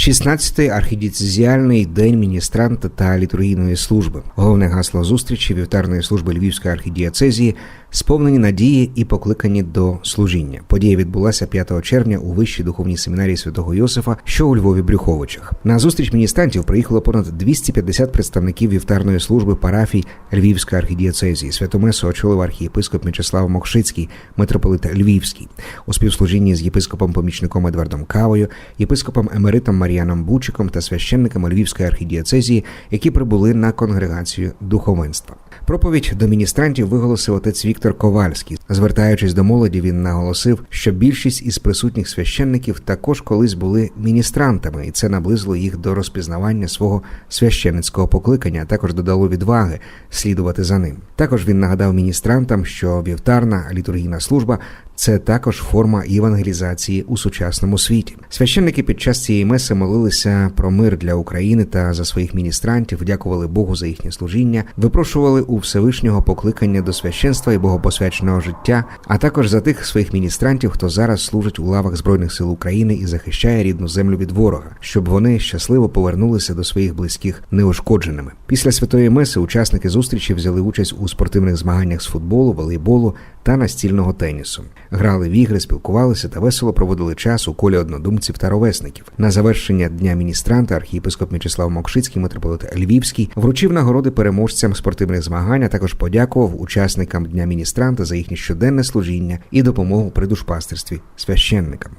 16-й архідіцезіальний день міністранта та літургійної служби. Головне гасло зустрічі вівтарної служби Львівської архідіацезії сповнені надії і покликані до служіння. Подія відбулася 5 червня у вищій духовній семінарії святого Йосифа, що у Львові Брюховичах. На зустріч міністрантів приїхало понад 250 представників вівтарної служби парафій Львівської архідіацезії. Святомесу очолив архієпископ Мячеслав Мокшицький, митрополит Львівський у співслужінні з єпископом помічником Едвардом Кавою, єпископом емеритом Мар'яном Бучиком та священниками Львівської архідіацезії, які прибули на конгрегацію духовенства. Проповідь до міністрантів виголосив отець Віктор Ковальський. Звертаючись до молоді, він наголосив, що більшість із присутніх священників також колись були міністрантами, і це наблизило їх до розпізнавання свого священницького покликання, а також додало відваги слідувати за ним. Також він нагадав міністрантам, що вівтарна літургійна служба це також форма євангелізації у сучасному світі. Священники під час цієї меси молилися про мир для України та за своїх міністрантів, дякували Богу за їхнє служіння, випрошували у Всевишнього покликання до священства і богопосвяченого життя, а також за тих своїх міністрантів, хто зараз служить у лавах збройних сил України і захищає рідну землю від ворога, щоб вони щасливо повернулися до своїх близьких неушкодженими. Після святої меси учасники зустрічі взяли участь у спортивних змаганнях з футболу, волейболу та настільного тенісу. Грали в ігри, спілкувалися та весело проводили час у колі однодумців та ровесників. На завершення дня міністранта архієпископ Мічеслав Мокшицький, митрополит Львівський, вручив нагороди переможцям спортивних змагань, а також подякував учасникам дня міністранта за їхнє щоденне служіння і допомогу при душпастерстві священникам.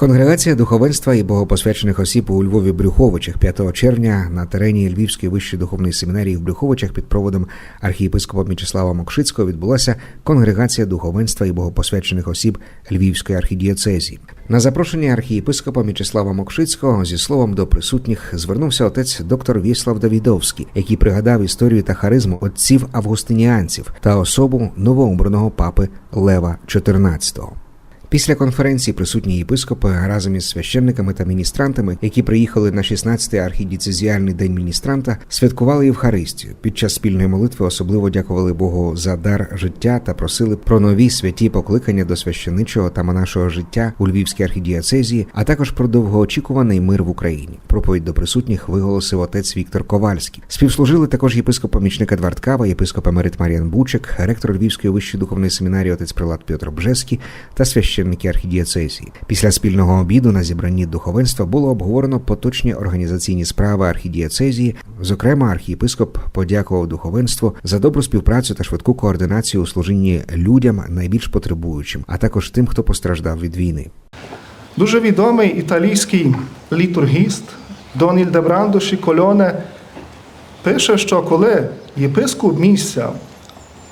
Конгрегація духовенства і богопосвячених осіб у Львові Брюховичах 5 червня на терені Львівської вищої духовної семінарії в Брюховичах під проводом архієпископа Мічеслава Мокшицького відбулася конгрегація духовенства і богопосвячених осіб Львівської архідіоцезії. На запрошення архієпископа Мічеслава Мокшицького зі словом до присутніх звернувся отець доктор Віслав Давідовський, який пригадав історію та харизму отців августиніанців та особу новообраного папи Лева XIV. Після конференції присутні єпископи разом із священниками та міністрантами, які приїхали на 16-й архідіцезіальний день міністранта, святкували Євхаристію. Під час спільної молитви особливо дякували Богу за дар життя та просили про нові святі покликання до священичого та монашого життя у Львівській архідіацезії, а також про довгоочікуваний мир в Україні. Проповідь до присутніх виголосив отець Віктор Ковальський. Співслужили також єпископ помічник Едвард Кава, єпископ емерит Маріан Бучик, ректор Львівської вищої духовної семінарії отець Прилад Петр Бжеський та священник священники архідіацезії. Після спільного обіду на зібранні духовенства було обговорено поточні організаційні справи архідіацезії. Зокрема, архієпископ подякував духовенству за добру співпрацю та швидку координацію у служінні людям найбільш потребуючим, а також тим, хто постраждав від війни. Дуже відомий італійський літургіст Дон Ільдебрандо Шікольоне пише, що коли єпископ місця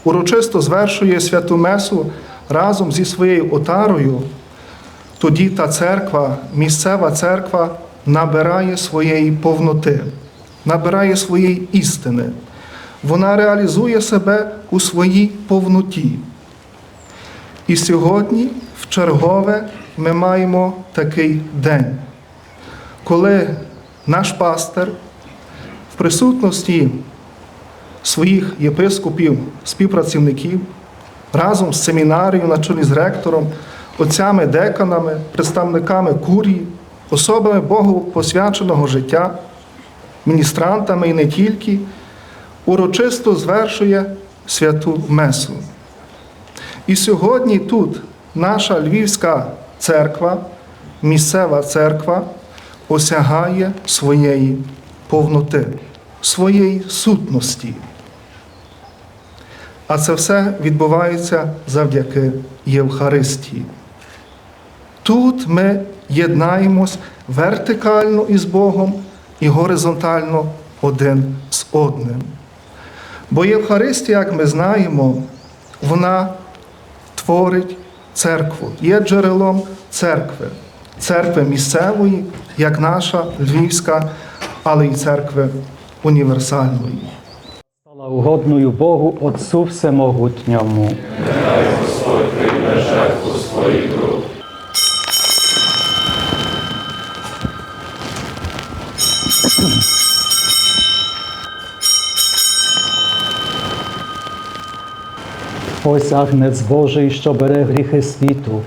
урочисто звершує святу месу разом зі своєю отарою, тоді та церква, місцева церква набирає своєї повноти, набирає своєї істини. Вона реалізує себе у своїй повноті. І сьогодні, в чергове, ми маємо такий день, коли наш пастир в присутності своїх єпископів, співпрацівників разом з семінарією на чолі з ректором, отцями, деканами, представниками курії, особами Богу посвяченого життя, міністрантами і не тільки, урочисто звершує святу Месу. І сьогодні тут наша Львівська церква, місцева церква осягає своєї повноти, своєї сутності. А це все відбувається завдяки Євхаристії. Тут ми єднаємось вертикально із Богом і горизонтально один з одним. Бо Євхаристія, як ми знаємо, вона творить церкву, є джерелом церкви, церкви місцевої, як наша Львівська, але й церкви універсальної. Угодною Богу Отцу Всемогутньому. Ось агнець Божий, що бере гріхи світу.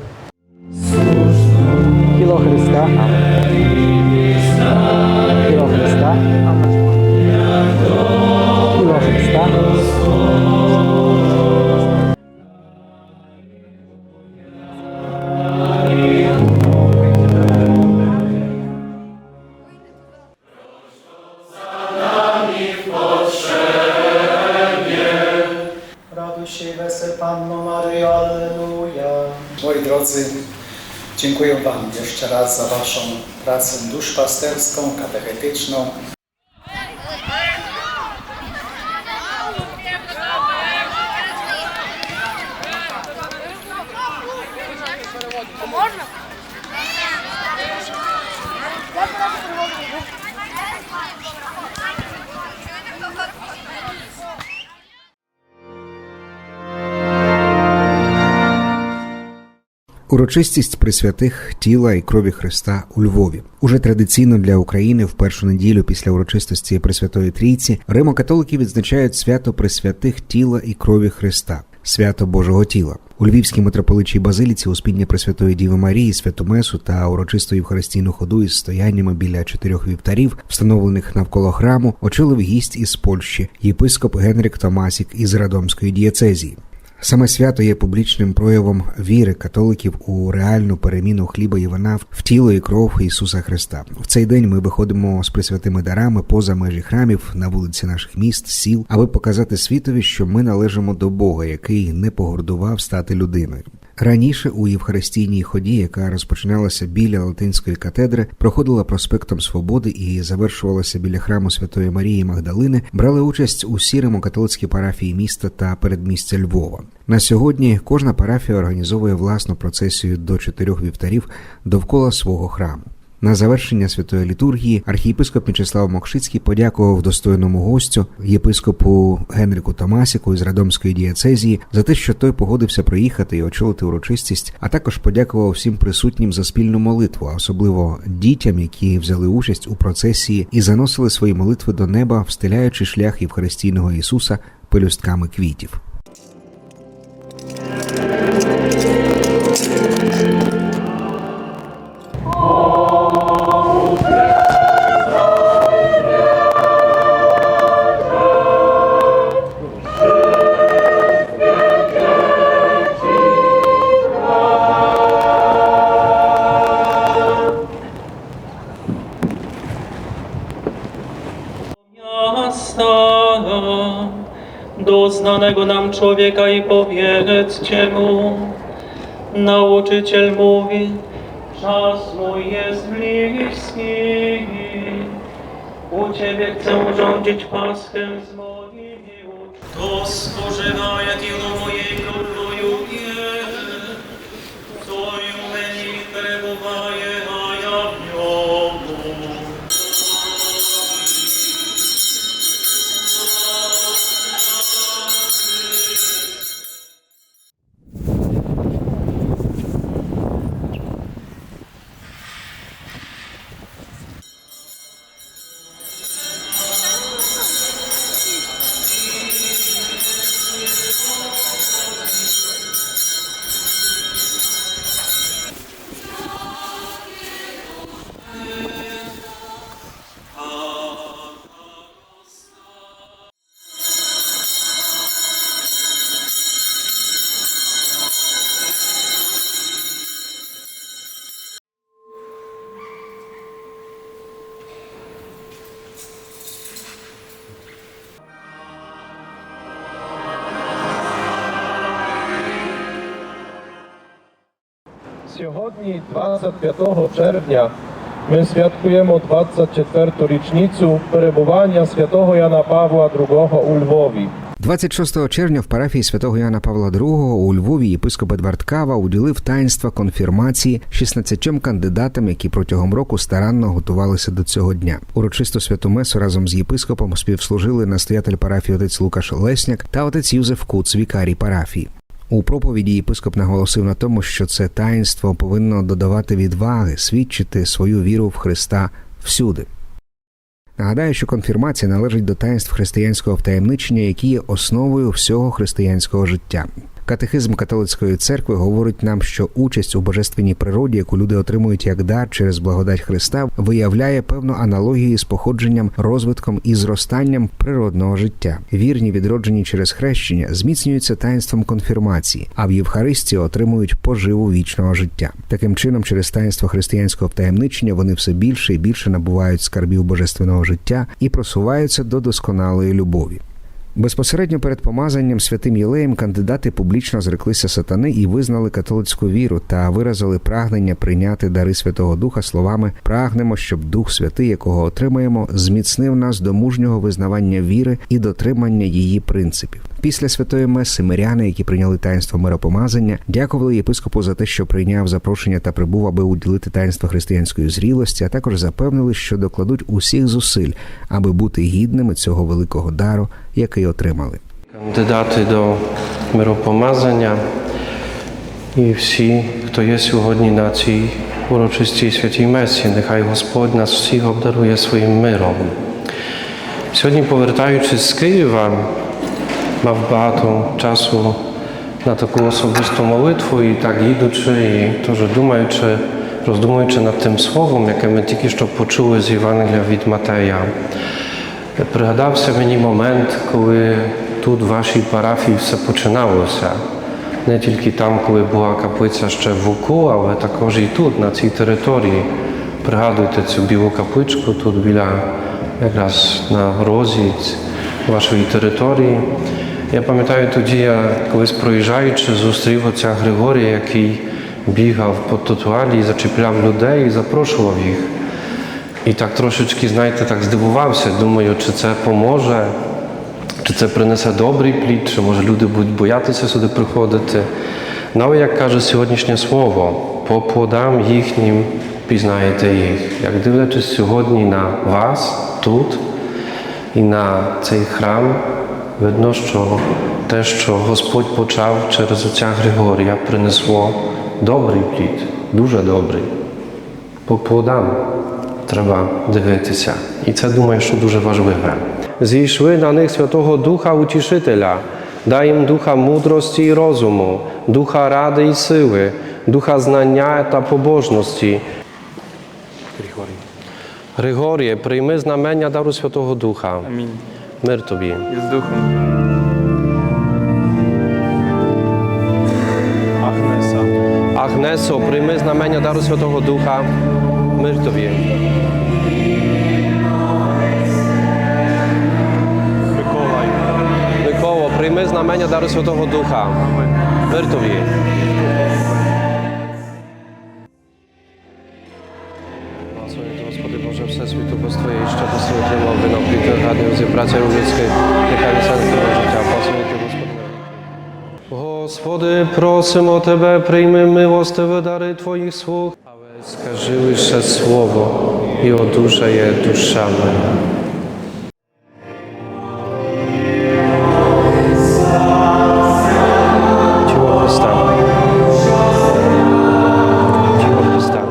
Za Waszą pracę duszpasterską, katechetyczną. Урочистість присвятих тіла і крові Христа у Львові уже традиційно для України в першу неділю після урочистості Пресвятої Трійці римокатолики відзначають свято присвятих тіла і крові Христа, свято Божого тіла. У Львівській митрополичій базиліці успіння Пресвятої Діви Марії, святу Месу та урочисту Євхаристійну ходу із стояннями біля чотирьох вівтарів, встановлених навколо храму, очолив гість із Польщі, єпископ Генрік Томасік із Радомської дієцезії. Саме свято є публічним проявом віри католиків у реальну переміну хліба і вина в тіло і кров Ісуса Христа. В цей день ми виходимо з присвятими дарами поза межі храмів на вулиці наших міст, сіл, аби показати світові, що ми належимо до Бога, який не погордував стати людиною. Раніше у Євхаристійній ході, яка розпочиналася біля латинської катедри, проходила проспектом Свободи і завершувалася біля храму Святої Марії Магдалини, брали участь у сірому католицькій парафії міста та передмістя Львова. На сьогодні кожна парафія організовує власну процесію до чотирьох вівтарів довкола свого храму. На завершення святої літургії архієпископ Мічеслав Мокшицький подякував достойному гостю єпископу Генрику Томасіку із Радомської дієцезії за те, що той погодився приїхати і очолити урочистість, а також подякував всім присутнім за спільну молитву, а особливо дітям, які взяли участь у процесії і заносили свої молитви до неба, встиляючи шлях Євхаристійного Ісуса пелюстками квітів. człowieka i powiedzcie mu, nauczyciel mówi, czas mój jest bliski, u Ciebie chcę urządzić paskę z moimi uczniami. To spożywa, jak i moje Сьогодні, 25 червня, ми святкуємо 24-ту річницю перебування святого Яна Павла II у Львові. 26 червня в парафії святого Яна Павла II у Львові єпископ Едвард Кава уділив таїнства конфірмації 16 кандидатам, які протягом року старанно готувалися до цього дня. Урочисту святу месу разом з єпископом співслужили настоятель парафії отець Лукаш Лесняк та отець Юзеф Куц, вікарій парафії. У проповіді єпископ наголосив на тому, що це таїнство повинно додавати відваги, свідчити свою віру в Христа всюди. Нагадаю, що конфірмація належить до таїнств християнського втаємничення, які є основою всього християнського життя. Катехизм католицької церкви говорить нам, що участь у божественній природі, яку люди отримують як дар через благодать Христа, виявляє певну аналогію з походженням, розвитком і зростанням природного життя. Вірні, відроджені через хрещення, зміцнюються таїнством конфірмації, а в Євхаристії отримують поживу вічного життя. Таким чином, через таїнство християнського втаємничення вони все більше і більше набувають скарбів божественного життя і просуваються до досконалої любові. Безпосередньо перед помазанням святим Єлеєм кандидати публічно зреклися сатани і визнали католицьку віру та виразили прагнення прийняти дари Святого Духа словами прагнемо, щоб Дух Святий, якого отримаємо, зміцнив нас до мужнього визнавання віри і дотримання її принципів. Після святої меси миряни, які прийняли таїнство миропомазання, дякували єпископу за те, що прийняв запрошення та прибув, аби уділити таїнство християнської зрілості, а також запевнили, що докладуть усіх зусиль, аби бути гідними цього великого дару, який отримали. Кандидати до миропомазання і всі, хто є сьогодні на цій урочистій святій месі, нехай Господь нас всіх обдарує своїм миром. Сьогодні, повертаючись з Києва, мав багато часу на таку особисту молитву і так їдучи, і теж думаючи, роздумуючи над тим словом, яке ми тільки що почули з Євангелія від Матея. Пригадався мені момент, коли тут в вашій парафії все починалося. Не тільки там, коли була каплиця ще в Вуку, але також і тут, на цій території. Пригадуйте цю білу капличку тут біля якраз на розі вашої території. Я пам'ятаю тоді, я колись проїжджаючи, зустрів отця Григорія, який бігав по тротуарі зачіпляв людей і запрошував їх. І так трошечки, знаєте, так здивувався. Думаю, чи це поможе, чи це принесе добрий плід, чи може люди будуть боятися сюди приходити. Ну, як каже сьогоднішнє слово, по плодам їхнім пізнаєте їх. Як дивлячись сьогодні на вас тут і на цей храм, видно, що те, що Господь почав через отця Григорія, принесло добрий плід, дуже добрий. По плодам треба дивитися. І це думаю, що дуже важливе. Зійшли на них Святого Духа Утішителя, дай їм духа мудрості і розуму, духа ради і сили, духа знання та побожності. Григорій. Григоріє, прийми знамення дару Святого Духа. Амінь. Мир тобі. І з духом. Агнесо, прийми знамення дару Святого Духа. Мир тобі. Миколай. Миколо, прийми знамення дару Святого Духа. Мир тобі. Господи Боже, все світу без Твоєї до святої мови на пліти радіо зібраття людської, нехай Твого життя, Господи. Господи, просимо Тебе, прийми милостиве дари Твоїх слуг, але скажи лише слово і одужає душа моя. Тіло Христа. Тіло Христа.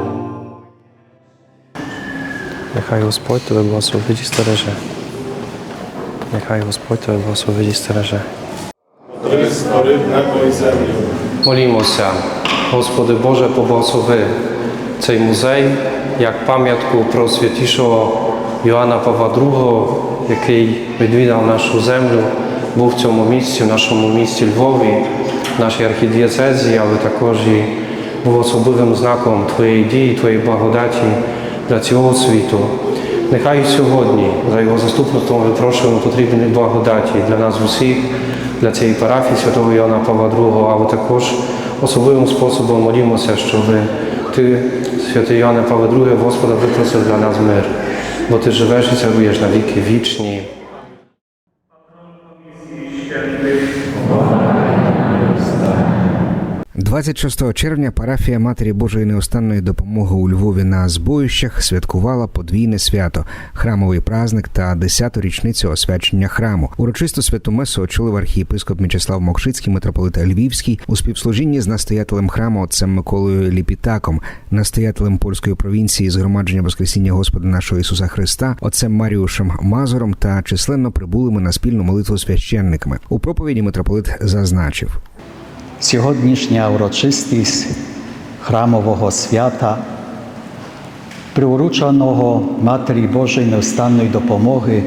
Нехай Господь тебе благословить і стереже. Нехай Господь тебе благословить і стереже. Три створив небо і землю. Цей музей як пам'ятку про святішого Йоанна Павла II, який відвідав нашу землю, був в цьому місці, в нашому місті Львові, в нашій архідієцезії, але також і був особливим знаком Твоєї дії, Твоєї благодаті для цілого світу. Нехай і сьогодні за його заступництвом випрошуємо потрібні благодаті для нас усіх, для цієї парафії святого Іоанна Павла II, але також особливим способом молімося, щоб Ти, святий Іоанне Павле II, Господа випросив для нас мир, бо Ти живеш і царуєш на віки вічні. 26 червня парафія Матері Божої неостанної допомоги у Львові на збоїщах святкувала подвійне свято, храмовий праздник та 10-ту річницю освячення храму. Урочисту святу месу очолив архієпископ Мічеслав Мокшицький, митрополит Львівський у співслужінні з настоятелем храму отцем Миколою Ліпітаком, настоятелем польської провінції згромадження Воскресіння Господа нашого Ісуса Христа, отцем Маріушем Мазуром та численно прибулими на спільну молитву священниками. У проповіді митрополит зазначив. Сьогоднішня урочистість храмового свята, приуроченого Матері Божої невстанної допомоги,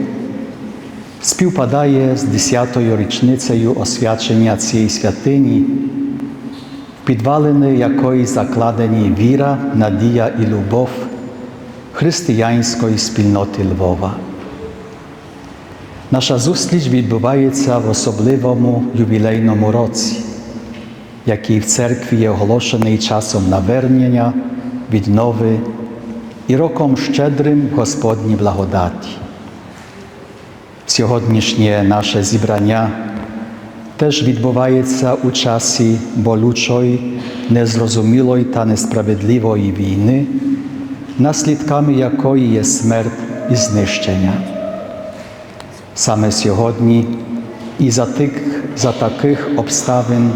співпадає з 10-ю річницею освячення цієї святині, в підвалини якої закладені віра, надія і любов християнської спільноти Львова. Наша зустріч відбувається в особливому ювілейному році, який в церкві є оголошений часом навернення, віднови і роком щедрим в Господній благодаті. Сьогоднішнє наше зібрання теж відбувається у часі болючої, незрозумілої та несправедливої війни, наслідками якої є смерть і знищення. Саме сьогодні і за, тих, за таких обставин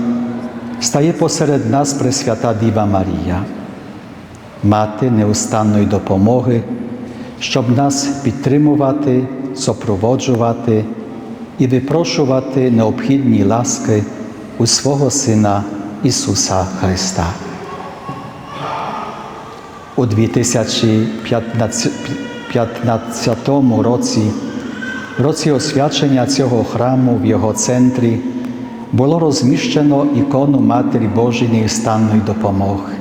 стає посеред нас Пресвята Діва Марія, мати неустанної допомоги, щоб нас підтримувати, супроводжувати і випрошувати необхідні ласки у свого Сина Ісуса Христа. У 2015 році, році освячення цього храму в його центрі, було розміщено ікону Матері Божої неустанної допомоги.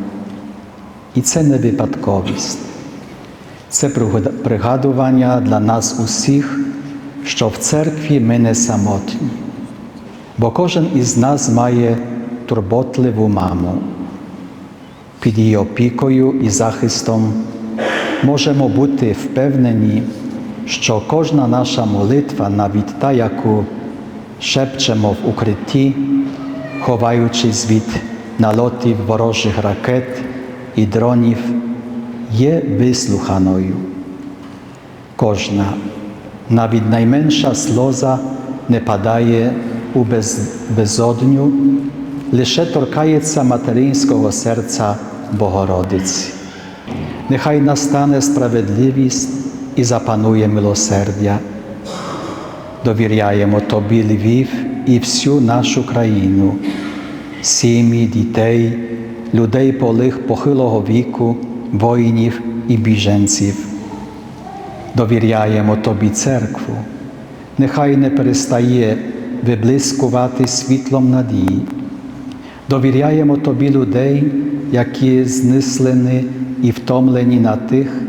І це не випадковість. Це пригадування для нас усіх, що в церкві ми не самотні, бо кожен із нас має турботливу маму. Під її опікою і захистом можемо бути впевнені, що кожна наша молитва, навіть та, яку шепчемо в укритті, ховаючись від налотів ворожих ракет і дронів, є вислуханою. Кожна, навіть найменша сльоза не падає у без, безодню, лише торкається материнського серця Богородиці. Нехай настане справедливість і запанує милосердя. Довіряємо Тобі Львів і всю нашу країну, сім'ї, дітей, людей полих похилого віку, воїнів і біженців. Довіряємо Тобі церкву, нехай не перестає виблискувати світлом надії. Довіряємо Тобі людей, які знислені і втомлені на тих,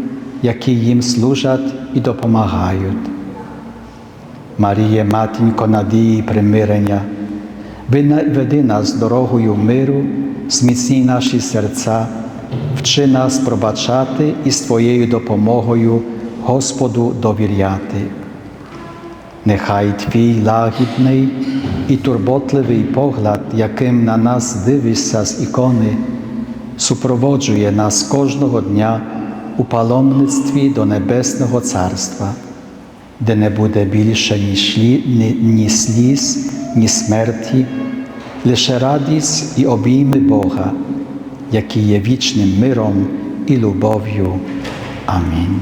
які їм служать і допомагають. Маріє, матінко надії і примирення, веди нас дорогою миру, зміцні наші серця, вчи нас пробачати і з Твоєю допомогою Господу довіряти. Нехай Твій лагідний і турботливий погляд, яким на нас дивишся з ікони, супроводжує нас кожного дня у паломництві до Небесного Царства, де не буде більше ні, шлі, ні, ні сліз, ні смерті, лише радість і обійми Бога, який є вічним миром і любов'ю. Амінь.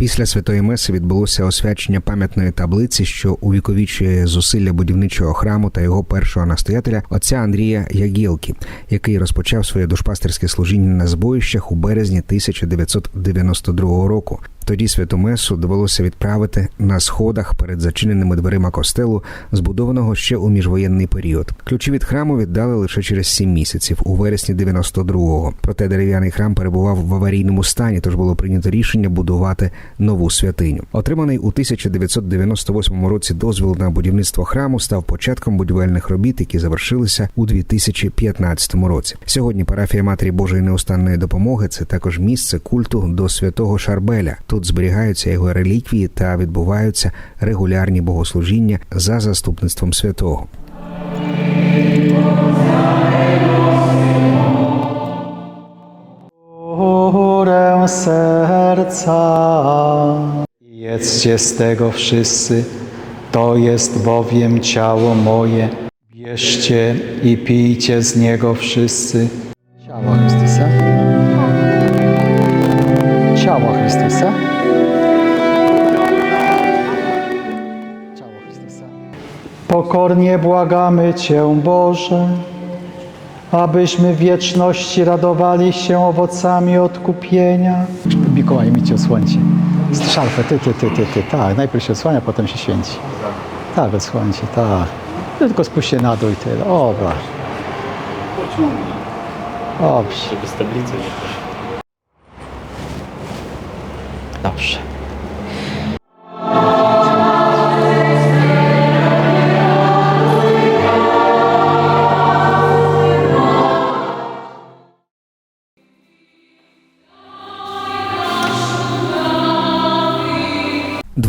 Після святої меси відбулося освячення пам'ятної таблиці, що увіковічує зусилля будівничого храму та його першого настоятеля отця Андрія Ягілки, який розпочав своє душпастерське служіння на збоїщах у березні 1992 року. Тоді святу месу довелося відправити на сходах перед зачиненими дверима костелу, збудованого ще у міжвоєнний період. Ключі від храму віддали лише через сім місяців, у вересні 92-го. Проте дерев'яний храм перебував в аварійному стані, тож було прийнято рішення будувати нову святиню. Отриманий у 1998 році дозвіл на будівництво храму став початком будівельних робіт, які завершилися у 2015 році. Сьогодні парафія Матері Божої неустанної допомоги це також місце культу до святого Шарбеля. Тут зберігаються його реліквії та відбуваються регулярні богослужіння за заступництвом святого. Serca. Jedzcie z tego wszyscy, to jest bowiem ciało moje. Bierzcie i pijcie z niego wszyscy. Ciało Chrystusa. Pokornie błagamy Cię, Boże, abyśmy w wieczności radowali się owocami odkupienia. Mikołaj mi cię osłoncie. Szarfę, ty, ty, ty, ty, ty, tak. Najpierw się osłania, potem się święci. Tak, osłoncie, tak. Tylko spuść się na dół i tyle. Dobra. Dobrze. Żeby z tablicy nie Dobrze. –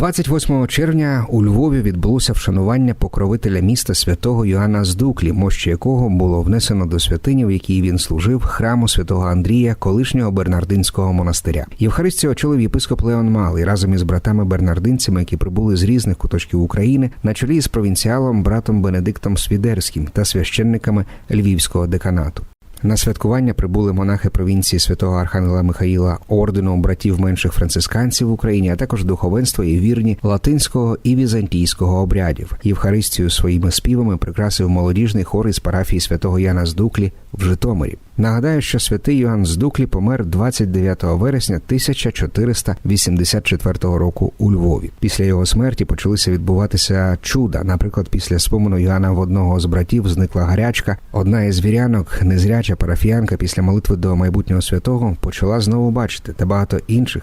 28 червня у Львові відбулося вшанування покровителя міста святого Йоанна з Дуклі, мощі якого було внесено до святині, в якій він служив храму святого Андрія, колишнього бернардинського монастиря. Євхаристію очолив єпископ Леон Малий разом із братами бернардинцями, які прибули з різних куточків України, на чолі з провінціалом братом Бенедиктом Свідерським та священниками Львівського деканату. На святкування прибули монахи провінції святого Архангела Михаїла, ордену братів менших францисканців в Україні, а також духовенство і вірні латинського і візантійського обрядів. Євхаристію своїми співами прикрасив молодіжний хор із парафії святого Яна з Дуклі в Житомирі. Нагадаю, що святий Йоанн з Дуклі помер 29 вересня 1484 року у Львові. Після його смерті почалися відбуватися чуда. Наприклад, після спомену Йоанна в одного з братів зникла гарячка. Одна із вірянок, незряча парафіянка, після молитви до майбутнього святого почала знову бачити та багато інших.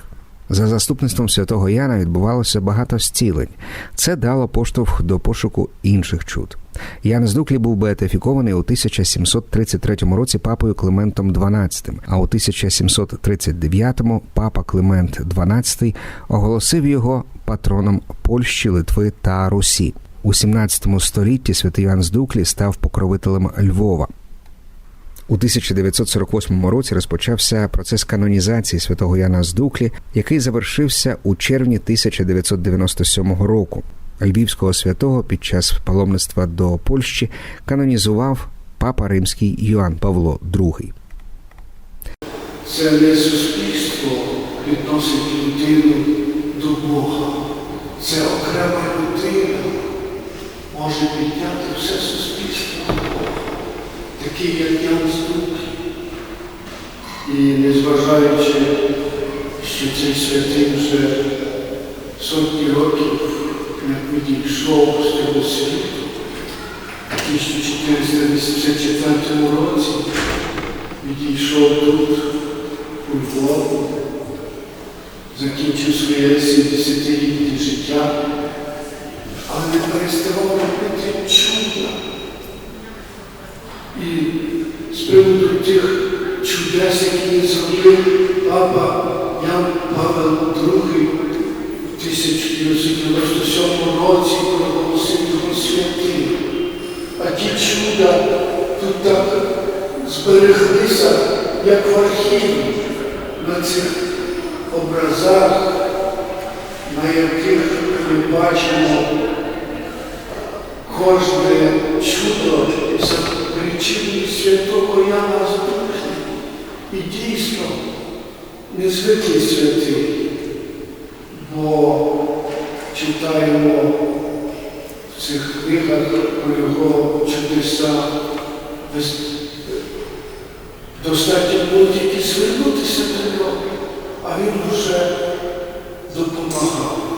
За заступництвом святого Яна відбувалося багато зцілень. Це дало поштовх до пошуку інших чуд. Ян з Дуклі був беатифікований у 1733 році папою Климентом XII, а у 1739 папа Климент XII оголосив його патроном Польщі, Литви та Русі. У 17 столітті святий Ян з Дуклі став покровителем Львова. У 1948 році розпочався процес канонізації святого Яна з Дуклі, який завершився у червні 1997 року. Львівського святого під час паломництва до Польщі канонізував папа римський Йоанн Павло II. Це не суспільство відносить людину до Бога. Це окрема людина може підняти все суспільство такий як Ян Здук. І незважаючи, що цей святий вже сотні років відійшов з цього світу, у 1484 році відійшов тут, у Львові, закінчив своє 70-літнє життя, але не переставав робити. І з приводу тих чудес, які зробив, папа Ян Павел II у 1997 році проголосив його святим. А ті чуда тут так збереглися, як в архіві, на цих образах, на яких ми бачимо кожне чудо за святого Яна з Духи. І дійсно незвиклий святий, бо читаємо в цих книгах про його чудеса. Достатньо було тільки звернутися до нього, а він вже допомагав.